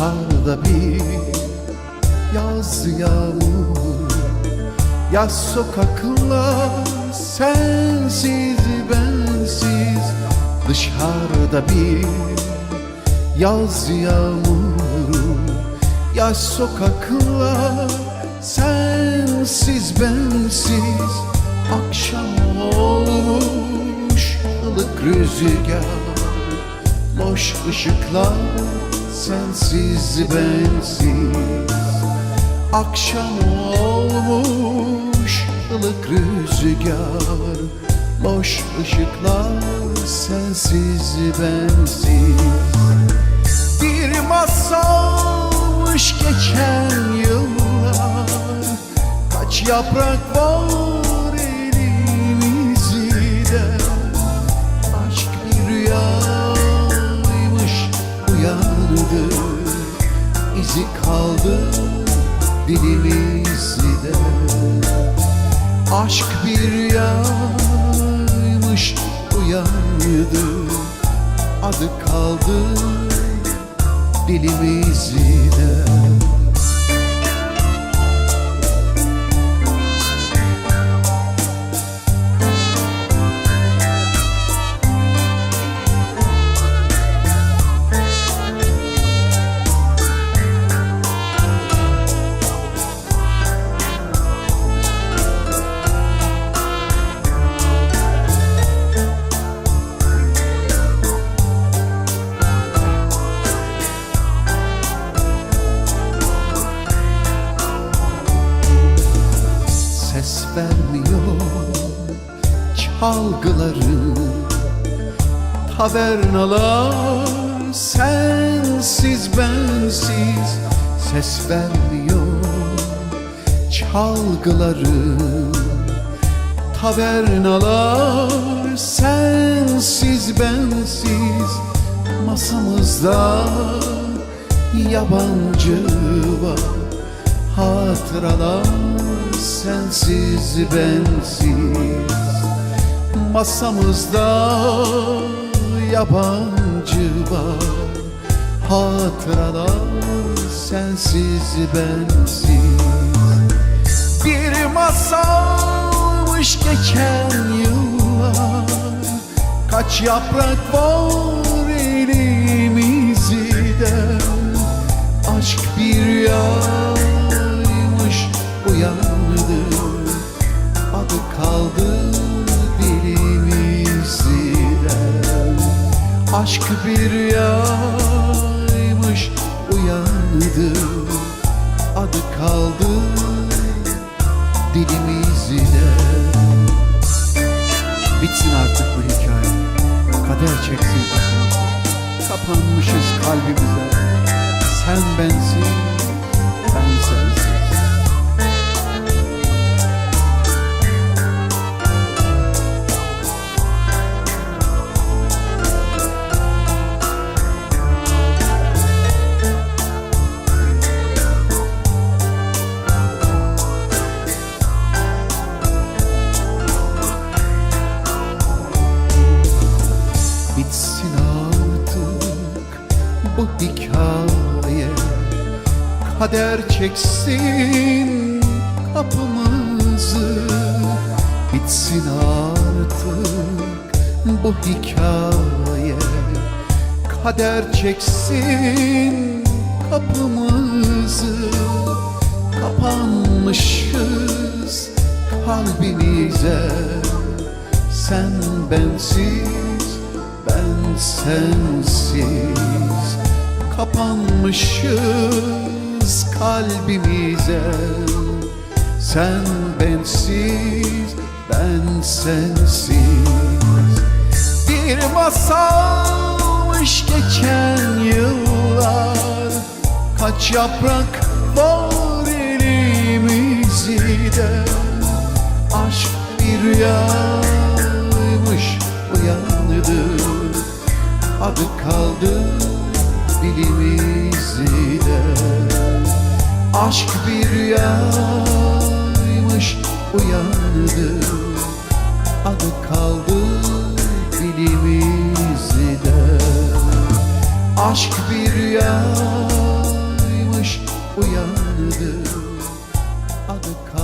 Dışarıda bir yaz yağmur Yaz sokaklar sensiz bensiz. Dışarıda bir yaz yağmuru Yaz sokaklar sensiz bensiz. Akşam olmuş ılık rüzgar Loş ışıklar sensiz bensiz. Akşam olmuş ılık rüzgar. Loş ışıklar sensiz bensiz. Bir masalmış geçen yıllar. Kaç yaprak var uyandı İzi kaldı dilimizde Aşk bir rüyaymış uyandı Adı kaldı dilimizde vermiyor çalgıları Tavernalar sensiz bensiz ses vermiyor. Çalgıları Tavernalar sensiz bensiz Masamızda yabancı var Hatıralar sensiz bensiz. Masamızda yabancı var. Hatıralar sensiz bensiz. Bir masalmış geçen yıllar. Kaç yaprak var elimizde kaldı dilimizde Aşk bir rüyaymış uyandı. Adı kaldı dilimizde Bitsin artık bu hikaye. Kader çeksin. Kapanmışız kalbimize. Sen bensin Kader çeksin kapımızı. Bitsin artık bu hikaye. Kader çeksin kapımızı. Kapanmışız kalbimize. Sen bensiz ben sensiz. Kapanmışız kalbimize Sen bensiz ben sensiz. Bir masalmış geçen yıllar Kaç yaprak var elimizde. Aşk bir rüyaymış uyandı Adı kaldı dilimizde Aşk bir rüyaymış uyandı. Adı kaldı dilimizde. Aşk bir rüyaymış uyandı. Adı kaldı